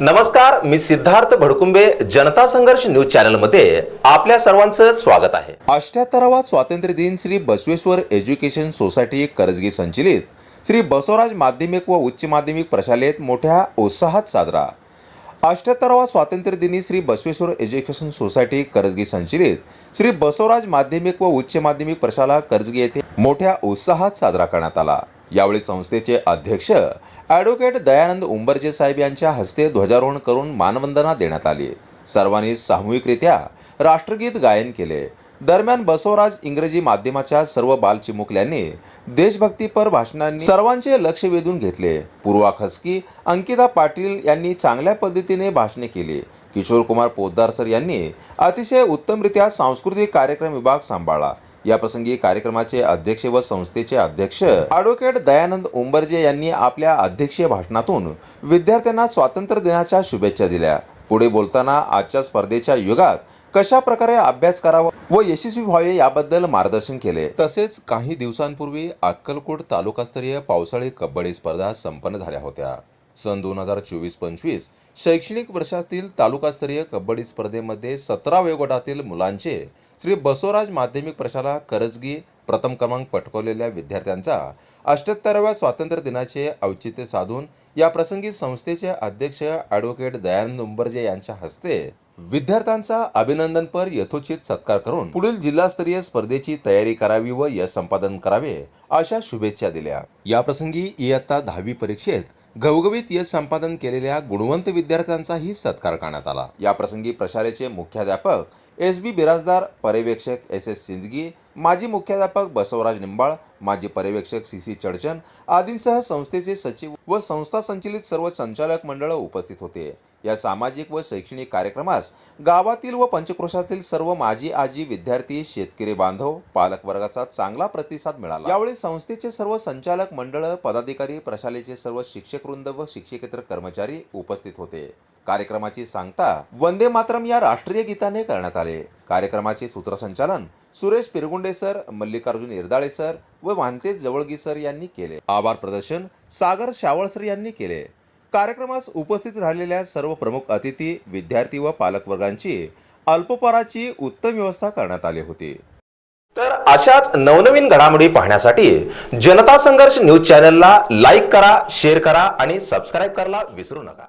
नमस्कार मी सिद्धार्थ भडकुंबे जनता संघर्ष न्यूज चॅनलमध्ये आपल्या सर्वांचं स्वागत आहे. अष्ट्याहत्तरावा स्वातंत्र्य दिन श्री बसवेश्वर एज्युकेशन सोसायटी करजगी संचलित श्री बसवराज माध्यमिक व उच्च माध्यमिक प्रशालेत मोठ्या उत्साहात साजरा. अष्ट्याहत्तरावा स्वातंत्र्य दिनी श्री बसवेश्वर एज्युकेशन सोसायटी करजगी संचलित श्री बसवराज माध्यमिक व उच्च माध्यमिक प्रशाला करजगी येथे मोठ्या उत्साहात साजरा करण्यात आला. यावेळी संस्थेचे अध्यक्ष ॲडव्होकेट दयानंद उंबरजे साहेब यांच्या हस्ते ध्वजारोहण करून मानवंदना देण्यात आली. सर्वांनी सामूहिकरित्या राष्ट्रगीत गायन केले. दरम्यान बसवराज इंग्रजी माध्यमाच्या सर्व बालचिमुकल्यांनी देशभक्तीपर भाषणांनी सर्वांचे लक्ष वेधून घेतले. पूर्वा खसकी अंकिता पाटील यांनी चांगल्या पद्धतीने भाषणे केली. किशोर कुमार पोद्दार सर यांनी अतिशय उत्तमरित्या सांस्कृतिक कार्यक्रम विभाग सांभाळला. याप्रसंगी कार्यक्रमाचे अध्यक्ष व संस्थेचे अध्यक्ष ॲडव्होकेट दयानंद उंबरजे यांनी आपल्या अध्यक्षीय भाषणातून विद्यार्थ्यांना स्वातंत्र्य दिनाच्या शुभेच्छा दिल्या. पुढे बोलताना आजच्या स्पर्धेच्या युगात कशा प्रकारे अभ्यास करावा व यशस्वी व्हावे याबद्दल मार्गदर्शन केले. तसेच काही दिवसांपूर्वी अक्कलकोट तालुकास्तरीय पावसाळी कबड्डी स्पर्धा संपन्न झाल्या होत्या. सन दोन हजार चोवीस पंचवीस. शैक्षणिक वर्षातील तालुकास्तरीय कबड्डी स्पर्धेमध्ये सतरा वयोगटातील मुलांचे श्री बसवराज माध्यमिक प्रशाला करजगी प्रथम क्रमांक पटकवलेल्या विद्यार्थ्यांचा अष्ट्याहत्तराव्या स्वातंत्र्य दिनाचे औचित्य साधून या प्रसंगी संस्थेचे अध्यक्ष ॲडव्होकेट दयानंद उंबरजे यांच्या हस्ते विद्यार्थ्यांचा अभिनंदनपर यथोचित सत्कार करून पुढील जिल्हास्तरीय स्पर्धेची तयारी करावी व यश संपादन करावे अशा शुभेच्छा दिल्या. या प्रसंगी इयत्ता दहावी परीक्षेत घवघवीत यश संपादन केलेल्या गुणवंत विद्यार्थ्यांचाही सत्कार करण्यात आला. या प्रसंगी प्रशालेचे मुख्याध्यापक एस बी बिराजदार पर्यवेक्षक एस एस सिंदगी माजी मुख्याध्यापक बसवराज निंबाळ माजी पर्यवेक्षक सी सी चडचण आदींसह संस्थेचे सचिव व संस्था संचलित सर्व संचालक मंडळ उपस्थित होते. या सामाजिक व शैक्षणिक कार्यक्रमास गावातील व पंचक्रोशातील सर्व माजी आजी विद्यार्थी शेतकरी बांधव पालक वर्गाचा चांगला प्रतिसाद मिळाला. यावेळी संस्थेचे सर्व संचालक मंडळ पदाधिकारी प्रशालेचे सर्व शिक्षक वृंद व शिक्षकेतर कर्मचारी उपस्थित होते. कार्यक्रमाची सांगता वंदे मातरम या राष्ट्रीय गीताने करण्यात आले. कार्यक्रमाचे सूत्रसंचालन सुरेश पिरगुंडे सर मल्लिकार्जुन इरदाळे सर व मानतेज जवळगी सर यांनी केले. आभार प्रदर्शन सागर शावळ सर यांनी केले. कार्यक्रमास उपस्थित राहिलेल्या सर्व प्रमुख अतिथी विद्यार्थी व पालकवर्गांची अल्पपराची उत्तम व्यवस्था करण्यात आली होती. तर अशाच नवनवीन घडामोडी पाहण्यासाठी जनता संघर्ष न्यूज चॅनलला लाईक करा शेअर करा आणि सबस्क्राईब करायला विसरू नका.